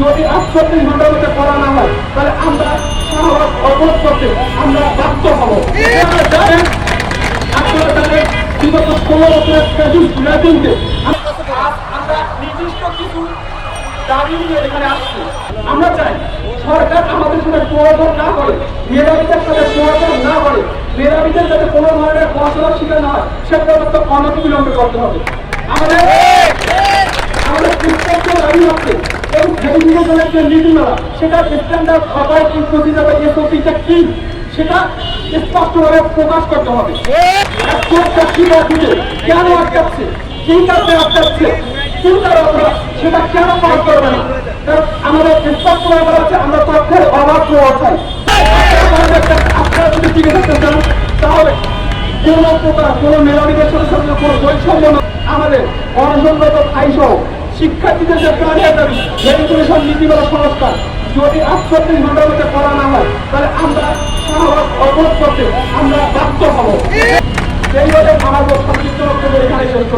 যদি আটচল্লিশ ঘণ্টার মধ্যে করা না হয়, তাহলে আমরা শাহবাগ অবরোধ করতে আমরা বাধ্য হব। আমরা নির্দিষ্ট নিয়ে এখানে আমরা চাই সরকার আমাদের না করে সাথে না করে যাতে কোনো ধরনের না অনতিবিলম্বে করতে হবে। আমাদের আমাদের দাবি হচ্ছে সেই নির্বাচনের যে সেটা স্ট্যান্ডার্ড অপারেটিং প্রসিজার বা এসওপিটা কি? সেটা স্পষ্টভাবে প্রকাশ করতে হবে। কেন আটকাচ্ছে কি কারণে আটকাচ্ছে কি কারণে সেটা কেন পালন করবে না? কারণ আমাদের স্পষ্ট বলা হচ্ছে আমরা তথ্যের অভাব প্রভাব চাই। আপনারা যদি টিকে থাকতে চান, তাহলে কোন প্রকার কোন মেধাবীদের সাথে সাথে কোনো বৈষম্য আমাদের অনশনরত ভাইসহ শিক্ষার্থীদের যে প্রাণের দাবি রেগুলেশন নীতিমালা সংস্থা। যদি আটচল্লিশ ঘণ্টার মধ্যে করা না হয়, তাহলে আমরা অবরোধ করতে আমরা বাধ্য হব। এইভাবে আমার সংক্ষিপ্ত বক্তব্য এখানে শেষ।